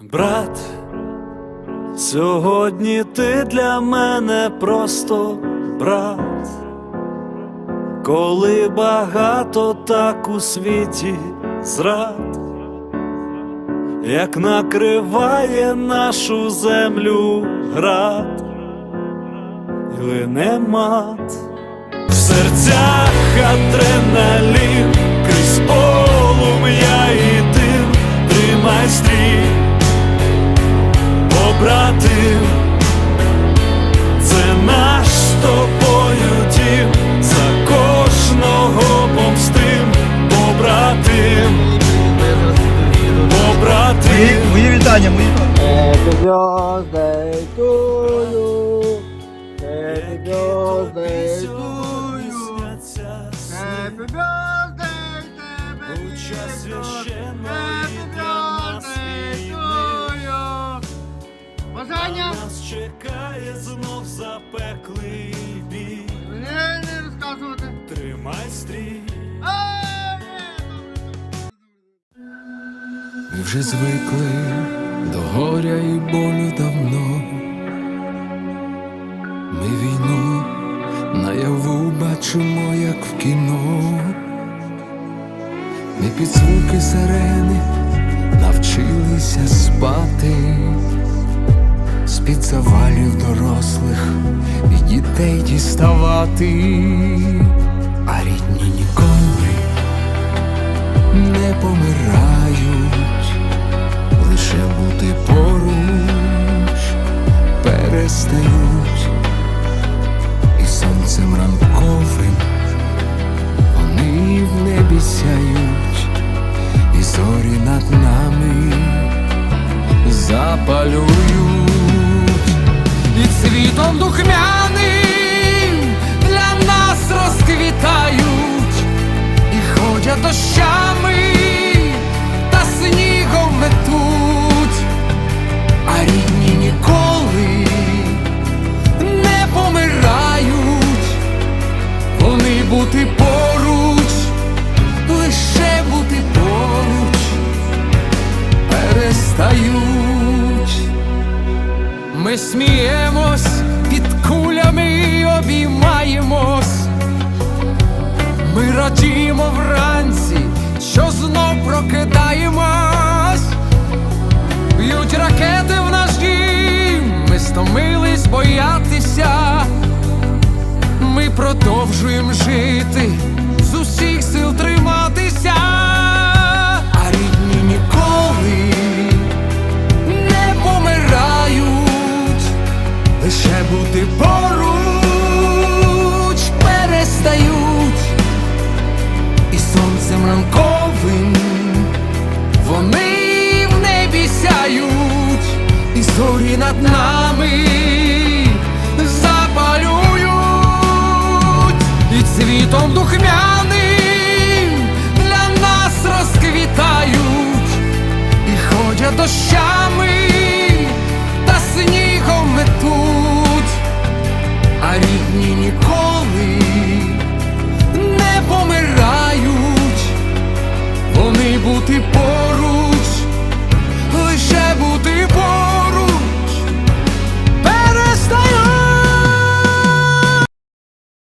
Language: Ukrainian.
Брат, сьогодні ти для мене просто брат, коли багато так у світі зрад, як накриває нашу землю град, лине мат, в серцях адреналін, крізь полум'я і дим, тримай стрій побратим, це наш з тобою дім, за кожного помстим, побратим, побратим. Мої, мої вітання, мої Happy birthday. Happy birthday. Happy birthday, запеклий бій. Мені не розказувати. Тримай стрій. Ми вже звикли до горя і болю давно. Ми війну наяву бачимо, як в кіно. Ми під звуки сирени навчилися спати, з-під завалів дорослих дітей діставати, а рідні ніколи не помирають, лише бути поруч перестають, і сонцем ранковим вони в небі сяють, і зорі над нами запалюють, і цвітом духмяним ходять дощами та снігом метуть, а рідні ніколи не помирають, вони бути поруч, лише бути поруч, перестають. Ми сміємось під кулями обіймаємось. Ми радімо вранці, що знов прокидаємось, б'ють ракети зорі над нами запалюють, і цвітом духмяним для нас розквітають, і ходять дощами